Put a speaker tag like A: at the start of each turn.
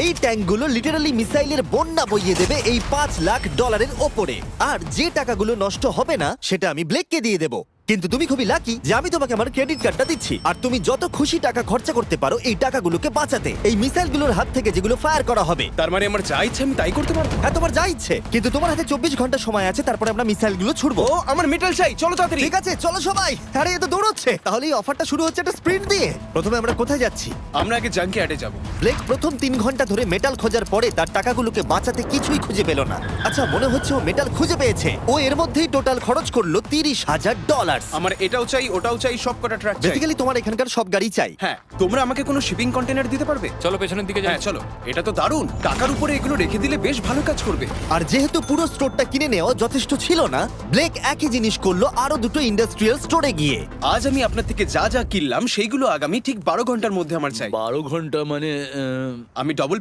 A: এই ট্যাঙ্কগুলো লিটারালি মিসাইলের বন্যা বইয়ে দেবে এই পাঁচ লাখ ডলারের ওপরে। আর যে টাকাগুলো নষ্ট হবে না, সেটা আমি ব্লেককে দিয়ে দেবো। কিন্তু তুমি খুবই লাকি যে আমি তোমাকে আমার ক্রেডিট কার্ডটা দিচ্ছি। আর তুমি যত খুশি টাকা খরচা করতে পারো এই টাকাগুলোকে বাঁচাতে। এই মিসাইলগুলোর হাত থেকে যেগুলো ফায়ার করা হবে।
B: তার মানে আমার যা ইচ্ছে আমি তাই করতে পারব?
A: হ্যাঁ তোমার যা ইচ্ছে। কিন্তু তোমার হাতে চব্বিশ ঘণ্টা সময় আছে তারপরে আমরা মিসাইলগুলো ছুড়বো।
B: ও আমার মেটাল চাই। চলো তাড়াতাড়ি।
A: ঠিক আছে চলো সবাই। আরে এ তো দৌড়চ্ছে। তাহলে এই অফারটা শুরু হচ্ছে একটা স্প্রিন্ট দিয়ে। প্রথমে আমরা কোথায় যাচ্ছি?
B: আমরা আগে জাঙ্কি অ্যাডে যাব।
A: ব্লেক প্রথম তিন ঘণ্টা ধরে মেটাল খোঁজার পরে তার টাকাগুলোকে বাঁচাতে কিছুই খুঁজে পেল না। আচ্ছা মনে হচ্ছে ও মেটাল খুঁজে পেয়েছে। ও এর মধ্যেই টোটাল খরচ করল তিরিশ হাজার ডলার
B: আমার এটাও চাই ওটাও চাই সব কটা ট্র্যাক চাই।
A: বেসিক্যালি তোমার এখানকার সব গাড়ি চাই।
B: হ্যাঁ তোমরা আমাকে কোনো শিপিং কন্টেনার দিতে পারবে?
C: চলো পেছনের দিকে যাই।
B: হ্যাঁ চলো। এটা তো দারুণ। টাকার উপরে এগুলো রেখে দিলে বেশ ভালো কাজ করবে।
A: আর যেহেতু পুরো স্টোরটা কিনে নেওয়া যথেষ্ট ছিল না ব্লেক একই জিনিস করল আরও দুটো ইন্ডাস্ট্রিয়াল স্টোরে গিয়ে।
B: আজ আমি আপনার থেকে যা যা কিনলাম সেইগুলো আগামী ঠিক বারো ঘণ্টার মধ্যে আমার চাই।
D: বারো ঘণ্টা মানে আহ,
B: আমি ডবল